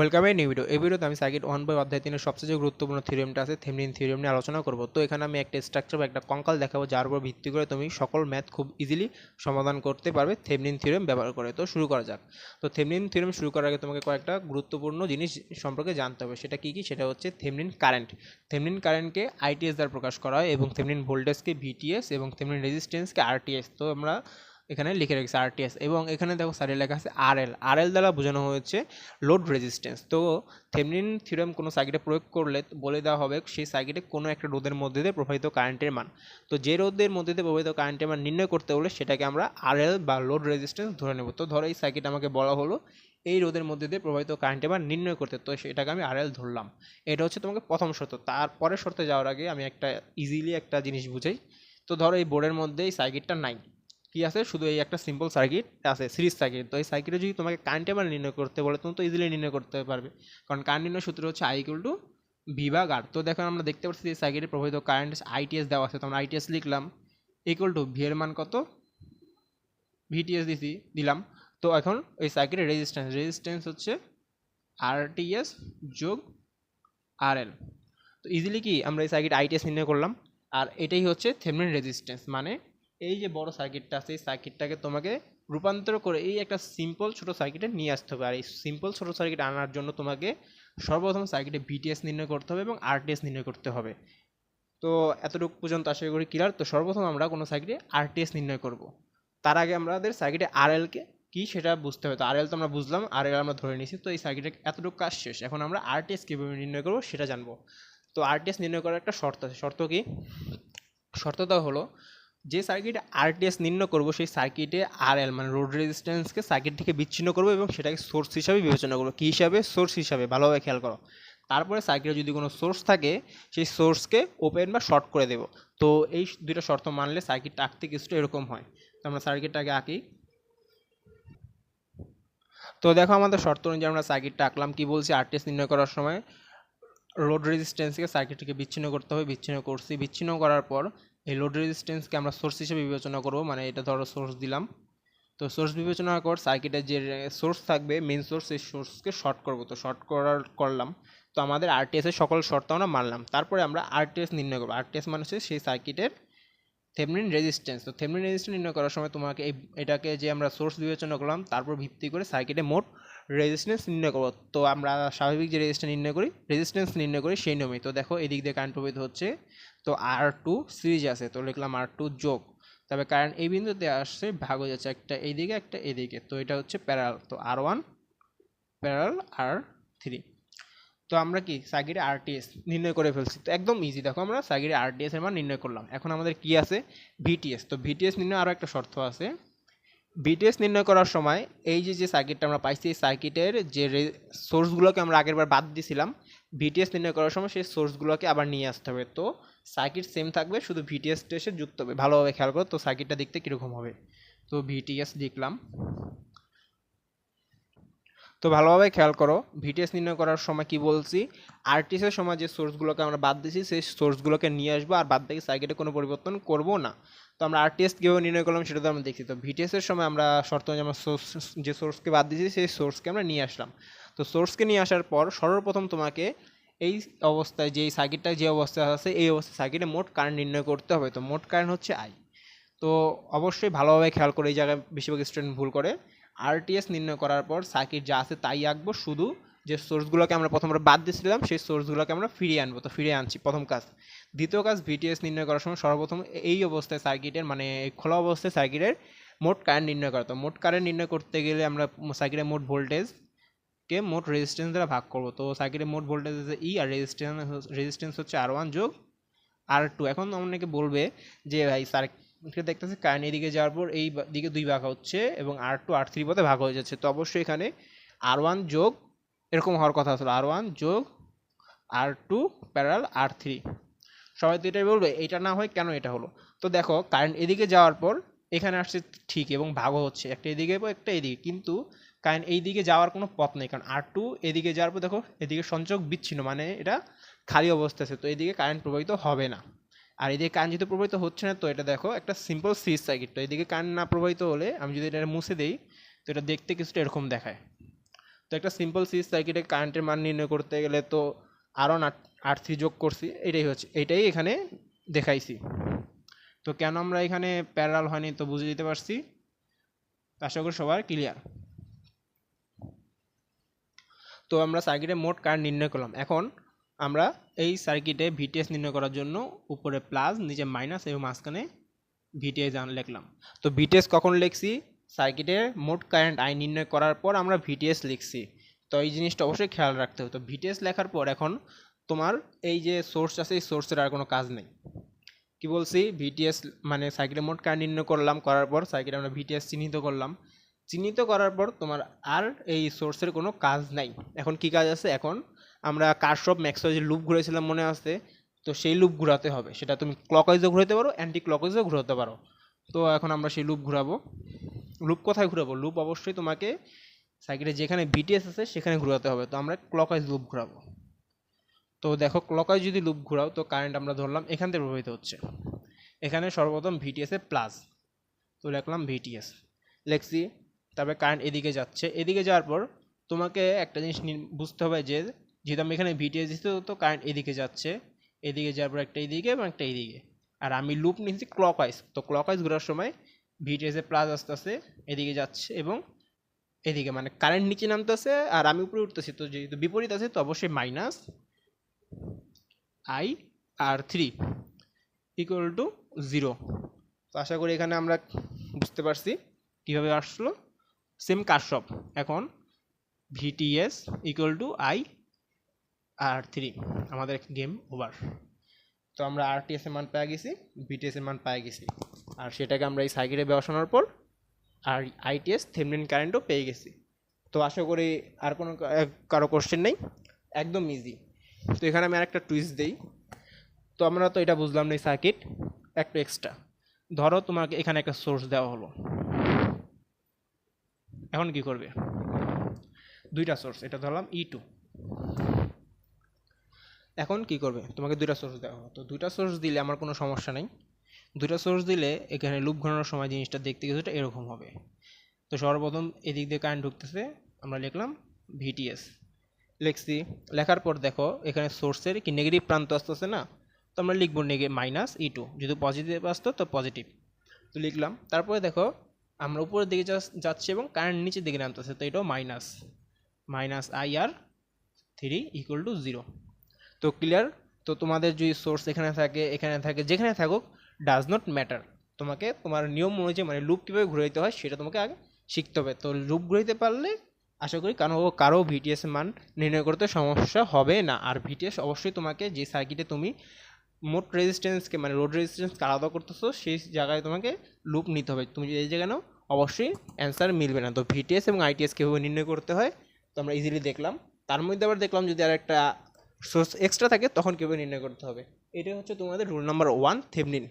Welcome এই new video. এই ভিডিওতে আমি সার্কিট ওয়ান বাই অধ্যায় তিনের সবচেয়ে গুরুত্বপূর্ণ থিওরিমটা আছে থেমনিন থিওরিম নিয়ে আলোচনা করব। তো এখানে আমি একটা স্ট্রাকচার বা একটা কঙ্কাল দেখাবো, যার উপর ভিত্তি করে তুমি সকল ম্যাথ খুব ইজিলি সমাধান করতে পারবে থেমনিন থিওরিম ব্যবহার করে। তো শুরু করা যাক। তো থেমনিন থিওরিম শুরু করার আগে তোমাকে কয়েকটা গুরুত্বপূর্ণ জিনিস সম্পর্কে জানতে হবে। সেটা কি কি? সেটা হচ্ছে থেমনিন কারেন্ট থেমনিন কারেন্টকে আইটিএস দ্বারা প্রকাশ করা হয় এবং থেমনিন ভোল্টেজকে ভিটিএস এবং থেমনিন রেজিস্ট্যান্সকে আরটিএস তো আমরা এখানে লিখে রেখেছি আরটিএস এবং এখানে দেখো সাইডে লেখা আছে আরএল আরএল দ্বারা বোঝানো হয়েছে লোড রেজিস্ট্যান্স তো থেমনিন থিওরেম কোনো সার্কিটে প্রয়োগ করলে বলে দেওয়া হবে সেই সার্কিটে কোনো একটা রোদের মধ্যে দিয়ে প্রবাহিত কারেন্টের মান। তো যে রোদের মধ্যে দিয়ে প্রবাহিত কারেন্টের মান নির্ণয় করতে হলে সেটাকে আমরা আরএল বা লোড রেজিস্ট্যান্স ধরে নেব। তো ধরো এই সার্কিট আমাকে বলা হলো, এই রোদের মধ্যে দিয়ে প্রবাহিত কারেন্টের মান নির্ণয় করতে। তো সেটাকে আমি আরএল ধরলাম। এটা হচ্ছে তোমাকে প্রথম শর্ত। তারপরের শর্তে যাওয়ার আগে আমি একটা ইজিলি একটা জিনিস বুঝাই। তো ধরো এই বোর্ডের মধ্যে এই সার্কিটটা নাই। কি আছে? শুধু এই একটা সিম্পল সার্কিট আছে সিরিজ সার্কিট তো এই সার্কিটে যদি তোমাকে কারেন্ট এবার নির্ণয় করতে বলে, তুমি তো ইজিলি নির্ণয় করতে পারবে। কারণ কারেন্ট নির্ণয় সূত্র হচ্ছে I equal to V R তো দেখো, আমরা দেখতে পাচ্ছি এই সার্কিটে প্রভাবিত কারেন্ট আইটিএস দেওয়া আছে। তো আমরা আইটিএস লিখলাম ইকুয়াল টু ভি এর মান কত? ভিটিএস দিছি, দিলাম। তো এখন এই সার্কিটের রেজিস্ট্যান্স রেজিস্ট্যান্স হচ্ছে আরটিএস যোগ আরএল তো ইজিলি কি আমরা এই সার্কিট আইটিএস নির্ণয় করলাম। আর এটাই হচ্ছে থেমনিন রেজিস্ট্যান্স মানে এই যে বড় সার্কিটটা আছে, এই সার্কিটটাকে তোমাকে রূপান্তর করে এই একটা সিম্পল ছোট সার্কিটে নিয়ে আসতে হবে। আর এই সিম্পল ছোট সার্কিট আনার জন্য তোমাকে সর্বপ্রথম সার্কিটে বিটিএস নির্ণয় করতে হবে এবং আরটিএস নির্ণয় করতে হবে। তো এতটুকু পর্যন্ত আশা করি ক্লিয়ার তো সর্বপ্রথম আমরা কোনো সার্কিটে আরটিএস নির্ণয় করব। তার আগে আমাদের সার্কিটে আরএলকে কি সেটা বুঝতে হবে। তো আরএল তো আমরা বুঝলাম আরএল আমরা ধরে নিয়েছি। তো এই সার্কিটে এতটুকু কাজ শেষ। এখন আমরা আরটিএস কীভাবে নির্ণয় করব সেটা জানব। তো আরটিএস নির্ণয় করার একটা শর্ত আছে। শর্ত কি? শর্তটা হলো যে সার্কিটে আরটিএস নির্ণয় করব, সেই সার্কিটে আর এল মানে রোড রেজিস্ট্যান্সকে সার্কিট থেকে বিচ্ছিন্ন করব এবং সেটাকে সোর্স হিসাবে বিবেচনা করব। কী হিসাবে? সোর্স হিসাবে, ভালোভাবে খেয়াল করো। তারপরে সার্কিটে যদি কোনো সোর্স থাকে, সেই সোর্সকে ওপেন বা শর্ট করে দেবো। তো এই দুইটা শর্ত মানলে সার্কিটটা আঁকতে কিছুটা এরকম হয়। তো আমরা সার্কিটটাকে আঁকি। তো দেখো আমাদের শর্ত অনুযায়ী আমরা সার্কিটটা আঁকলাম। কি বলছি? আরটিএস নির্ণয় করার সময় রোড রেজিস্ট্যান্সকে সার্কিট থেকে বিচ্ছিন্ন করতে হবে। বিচ্ছিন্ন করছি। বিচ্ছিন্ন করার পর এই লোড রেজিস্ট্যান্সকে আমরা সোর্স হিসেবে বিবেচনা করব মানে এটা ধরো সোর্স দিলাম। তো সোর্স বিবেচনার পর সার্কিটের যে সোর্স থাকবে মেন সোর্স সেই সোর্সকে শর্ট করব। তো শর্ট করার, করলাম। তো আমাদের আরটিএসের সকল শর্ত আমরা মানলাম তারপরে আমরা আরটিএস নির্ণয় করব। আরটিএস মানে হচ্ছে সেই সার্কিটের থেমনিন রেজিস্ট্যান্স তো থেমনিন রেজিস্ট্যান্স নির্ণয় করার সময় তোমাকে এই, এটাকে যে আমরা সোর্স বিবেচনা করলাম, তারপর ভিত্তি করে সার্কিটে মোট রেজিস্ট্যান্স নির্ণয় করব। তো আমরা স্বাভাবিক যে রেজিস্ট্যান্স নির্ণয় করি রেজিস্ট্যান্স নির্ণয় করি সেই নিয়মেই তো দেখো এদিক দিয়ে কারেন্ট প্রবাহিত হচ্ছে, তো আর টু সিরিজ আছে, তো লিখলাম আর টু যোগ। তবে কারেন্ট এই বিন্দুতে আসছে, ভাগ হয়ে যাচ্ছে একটা এইদিকে একটা এদিকে। তো এটা হচ্ছে প্যারাল তো R one parallel R three তো আমরা কি সার্কিটে আরটিএস নির্ণয় করে ফেলছি। তো একদম ইজি দেখো আমরা সার্কিটে আরটিএস এর মান নির্ণয় করলাম। এখন আমাদের কি আছে? ভিটিএস তো ভিটিএস নির্ণয় আরও একটা শর্ত আছে। ভিটিএস নির্ণয় করার সময় এই যে যে সার্কিটটা আমরা পাইছি, এই সার্কিটের যে সোর্সগুলোকে আমরা আগেরবার বাদ দিয়েছিলাম ভিটিএস নির্ণয় করার সময় সেই সোর্সগুলোকে আবার নিয়ে আসতে হবে। তো সার্কিট সেম থাকবে, শুধু ভিটিএস এসে যুক্ত হবে। ভালোভাবে খেয়াল করো, তো সার্কিটটা দেখতে কীরকম হবে। তো ভিটিএস লিখলাম তো ভালোভাবে খেয়াল করো ভিটিএস নির্ণয় করার সময় কি বলছি? আরটিএসের সময় যে সোর্সগুলোকে আমরা বাদ দিয়েছি সেই সোর্সগুলোকে নিয়ে আসব, আর বাদ থেকে সার্কিটে কোনো পরিবর্তন করব না। তো আমরা আরটিএস কীভাবে নির্ণয় করলাম সেটা তো আমরা দেখছি। তো ভিটিএসের সময় আমরা শর্ত আমরা সোর্স যে সোর্সকে বাদ দিয়েছি সেই সোর্সকে আমরা নিয়ে আসলাম। তো সোর্সকে নিয়ে আসার পর সর্বপ্রথম তোমাকে এই অবস্থায় যে সার্কিটটা যে অবস্থায় আছে, এই অবস্থায় সার্কিটে মোট কারেন্ট নির্ণয় করতে হবে। তো মোট কারেন্ট হচ্ছে আই তো অবশ্যই ভালোভাবে খেয়াল করে এই জায়গায় বেশিরভাগ স্টুডেন্ট ভুল করে। আরটিএস নির্ণয় করার পর সার্কিট যা আছে তাই আঁকবো। শুধু যে সোর্সগুলোকে আমরা প্রথমে বাদ দিয়েছিলাম, সেই সোর্সগুলোকে আমরা ফিরিয়ে আনব। তো ফিরিয়ে আনছি, প্রথম কাজ। দ্বিতীয় কাজ ভিটিএস নির্ণয় করার সময় সর্বপ্রথম এই অবস্থায় সার্কিটের মানে খোলা অবস্থায় সার্কিটের মোট কারেন্ট নির্ণয় করা। তো মোট কারেন্ট নির্ণয় করতে গেলে আমরা সার্কিটের মোট ভোল্টেজ কে মোট রেজিস্ট্যান্স দ্বারা ভাগ করব। তো সার্কিটের মোট ভোল্টেজ হচ্ছে ই আর রেজিস্ট্যান্স রেজিস্ট্যান্স হচ্ছে আর ওয়ান যোগ আর টু এখন অনেকে বলবে যে, ভাই সার্কিট দেখতেছে কারেন্ট এদিকে যাওয়ার পর এই দিকে দুই ভাগ হচ্ছে এবং আর টু আর থ্রি পথে ভাগ হয়ে যাচ্ছে। তো অবশ্যই এখানে আর ওয়ান যোগ এরকম হওয়ার কথা আসলে আর ওয়ান যোগ R two parallel R three সবাই তো এটাই বলবে এটা না হয় কেন এটা হলো? তো দেখো কারেন্ট এদিকে যাওয়ার পর এখানে আসছে ঠিক এবং ভাগও হচ্ছে, একটা এদিকে একটা এদিকে। কিন্তু কারেন্ট এই দিকে যাওয়ার কোনো পথ নেই, কারণ আর টু এদিকে যাওয়ার পর দেখো, এদিকে সংযোগ বিচ্ছিন্ন মানে এটা খালি অবস্থা আছে, তো এদিকে কারেন্ট প্রবাহিত হবে না। আর এদিকে কারেন্ট যেহেতু প্রবাহিত হচ্ছে না, তো এটা দেখো, একটা সিম্পল সিরিজ সার্কিট তো এদিকে কারেন্ট না প্রবাহিত হলে, আমি যদি এটা মুছে দিই, তো এটা দেখতে কিছুটা এরকম দেখায়। তো একটা সিম্পল সিরিজ সার্কিটে কারেন্টের মান নির্ণয় করতে গেলে তো আরও আর থ্রি যোগ করছি, এটাই হচ্ছে, এটাই এখানে দেখাইছি। তো কেন আমরা এখানে প্যারাল হয়নি তো বুঝে দিতে পারছি? আশা করি সবার ক্লিয়ার তো আমরা সার্কিটে মোট কারেন্ট নির্ণয় করলাম। এখন আমরা এই সার্কিটে ভিটিএস নির্ণয় করার জন্য উপরে প্লাস নিচে মাইনাস এবং মাঝখানে ভিটিএস লিখলাম। তো ভিটিএস কখন লিখছি? সার্কিটে মোট কারেন্ট আই নির্ণয় করার পর আমরা ভিটিএস লিখছি। তো এই জিনিসটা অবশ্যই খেয়াল রাখতে হবে। তো ভিটিএস লেখার পর এখন তোমার এই যে সোর্স আছে, এই সোর্সের আর কোনো কাজ নেই। কি বলছি? ভিটিএস মানে সার্কিটে মোট কারেন্ট নির্ণয় করলাম, করার পর সার্কিটে আমরা ভিটিএস চিহ্নিত করলাম। চিহ্নিত করার পর তোমার আর এই সোর্সের কোনো কাজ নাই। এখন কি কাজ আছে? এখন আমরা কারশপ ম্যাক্সও যে লুপ ঘুরেছিলাম মনে আছে, তো সেই লুপ ঘোরাতে হবে। সেটা তুমি ক্লকওয়াইজও ঘুরাতে পারো অ্যান্টি ক্লকওয়াইজও ঘুরাতে পারো। তো এখন আমরা সেই লুপ ঘুরাবো। লুপ কোথায় ঘুরাবো? লুপ অবশ্যই তোমাকে সাইকেলে যেখানে বিটিএস আছে সেখানে ঘোরাতে হবে। তো আমরা ক্লকওয়াইজ লুপ ঘোরাবো। তো দেখো ক্লকওয়াইজ যদি লুপ ঘোরাও, তো কারেন্ট আমরা ধরলাম এখান থেকে প্রবাহিত হচ্ছে। এখানে সর্বপ্রথম ভিটিএস এ প্লাস তো লিখলাম ভিটিএস লেখছি, তারপরে কারেন্ট এদিকে যাচ্ছে। এদিকে যাওয়ার পর তোমাকে একটা জিনিস বুঝতে হবে যে যেহেতু আমি এখানে ভিটিএস দিতে তো কারেন্ট এদিকে যাচ্ছে। এদিকে যাওয়ার পর একটা এদিকে এবং একটা এদিকে। আর আমি লুপ নিয়েছি ক্লকওয়াইজ তো ক্লকওয়াইজ ঘোরার সময় ভিটিএস প্লাস আস্তে আস্তে এদিকে যাচ্ছে এবং এদিকে মানে কারেন্ট নিচে নামতেছে আর আমি উপরে উঠতেছি। তো যেহেতু বিপরীত আছে, তো অবশ্যই minus I R three equal to zero তো আশা করি এখানে আমরা বুঝতে পারছি কীভাবে আসলো। সেম কারশপ এখন VTS equal to I R three আমাদের গেম ওভার তো আমরা আরটিএস এর মান পেয়ে গেছি বিটিএস এর মান পেয়ে গেছি। আর সেটাকে আমরা এই সাইকেলে বসানোর পর আর আইটিএস থেমলিন কারেন্টও পেয়ে গেছি। তো আশা করি আর কোনো কারও কোশ্চেন নেই। একদম ইজি তো এখানে আমি আরেকটা টুইস্ট দিই। তো আমরা তো এটা বুঝলাম না এই সার্কিট একটু এক্সট্রা ধরো তোমাকে এখানে একটা সোর্স দেওয়া হলো। এখন কি করবে? দুইটা সোর্স এটা ধরলাম ই টু এখন কি করবে? তোমাকে দুইটা সোর্স দেওয়া হলো। তো দুইটা সোর্স দিলে আমার কোনো সমস্যা নেই। দুইটা সোর্স দিলে এখানে লুপ ঘোরানোর সময় জিনিসটা দেখতে কিছুটা এরকম হবে। তো সর্বপ্রথম এদিক দিয়ে কারেন্ট ঢুকতেছে, আমরা লিখলাম ভিটিএস লিখছি, লেখার পর দেখো এখানে সোর্সের কি নেগেটিভ প্রান্ত আসতেছে না? তো আমরা লিখব নেগে মাইনাস ই টু যদি পজিটিভ আসতো, তো পজিটিভ তো লিখলাম, তারপরে দেখো আমরা উপরের দিকে যাচ্ছি এবং কারেন্ট নিচের দিকে নামতেছে, তো এটাও minus minus I R three equal to zero তো ক্লিয়ার তো তোমাদের যদি সোর্স এখানে থাকে এখানে থাকে, যেখানে থাকুক ডাজ নট ম্যাটার তোমাকে তোমার নিয়ম অনুযায়ী মানে লুপ কীভাবে ঘুরাইতে হয় সেটা তোমাকে আগে শিখতে হবে। তো লুপ ঘুরাইতে পারলে আশা করি কারও কারও ভিটিএস মান নির্ণয় করতে সমস্যা হবে না। আর ভিটিএস অবশ্যই তোমাকে যে সার্কিটে তুমি মোট রেজিস্ট্যান্সকে মানে রোড রেজিস্ট্যান্সকে আলাদা করতেছো, সেই জায়গায় তোমাকে লুপ নিতে হবে। তুমি যদি এই জায়গায় নাও, অবশ্যই অ্যান্সার মিলবে না। তো ভিটিএস এবং আইটিএস কীভাবে নির্ণয় করতে হয়, তো আমরা ইজিলি দেখলাম। তার মধ্যে আবার দেখলাম যদি আর একটা সোর্স এক্সট্রা থাকে, তখন কীভাবে নির্ণয় করতে হবে? এটাই হচ্ছে তোমাদের রুল নাম্বার ওয়ান থেমনিন